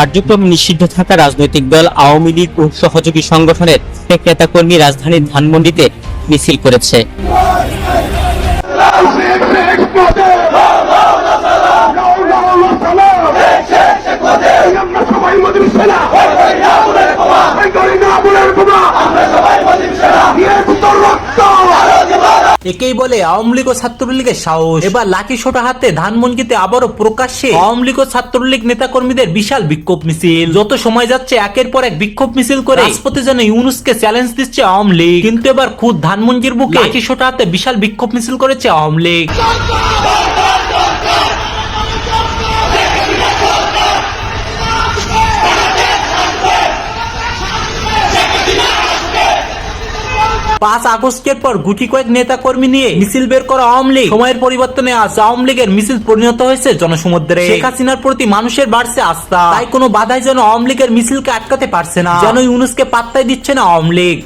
কার্যক্রম নিষিদ্ধ থাকা রাজনৈতিক দল আওয়ামী লীগ ও সহযোগী সংগঠনের এক নেতাকর্মী রাজধানীর ধানমন্ডিতে মিছিল করেছে। আমরা সবাই একেই বলে আওয়ামী লীগ ও ছাত্রলীগের সাহস। এবার লাকি সোটা হাতে ধানমন্ডিতে আবারও প্রকাশ্যে আওয়ামী লীগ ও ছাত্রলীগ নেতা কর্মীদের বিশাল বিক্ষোভ মিছিল। যত সময় যাচ্ছে, একের পর এক বিক্ষোভ মিছিল করে রাজপথে যেন ইউনুসকে চ্যালেঞ্জ দিচ্ছে আওয়ামী লীগ। কিন্তু এবার খুদ ধানমন্ডির বুকে লাকি সোটা হাতে বিশাল বিক্ষোভ মিছিল করেছে আওয়ামী লীগ। পাঁচ আগস্টের পর গুটি কয়েক নেতা কর্মী নিয়ে মিছিল বের করা আওয়ামী লীগ। সময়ের পরিবর্তনে আজ আওয়ামী লীগের মিছিল পরিণত হয়েছে জনসমুদ্রে। শেখ হাসিনার প্রতি মানুষের বাড়ছে আস্থা। তাই কোনো বাধাই যেন আওয়ামী লীগের মিছিলকে আটকাতে পারছে না। যেন ইউনুসকে পাত্তাই দিচ্ছে না আওয়ামী লীগ।